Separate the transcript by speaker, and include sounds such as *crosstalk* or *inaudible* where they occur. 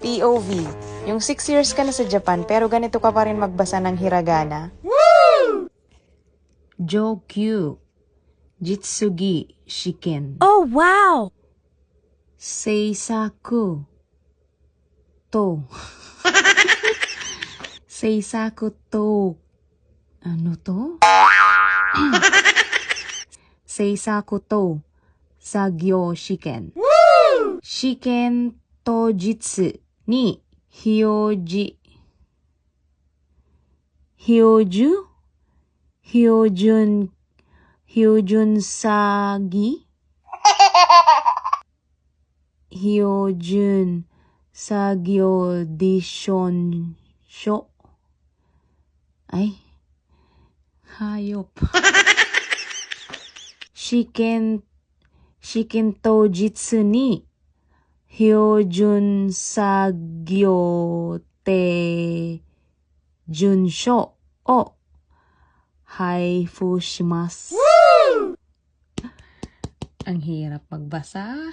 Speaker 1: POV. Yung 6 years ka na sa Japan pero ganito ka pa rin magbasa ng hiragana.
Speaker 2: Jokyu. Jitsugi shiken.
Speaker 3: Oh, wow!
Speaker 2: Seisaku. To. *laughs* Seisaku to. Ano to? Seisaku to. Sagyo shiken. Shiken 当日に日用事、標準、標準、標準詐欺、標準作業ディション書。はい。はよぱ。*laughs* 試験、試験当日に Hyojun Sagyo Te Junsho o haifu shimasu. Ang hirap magbasa.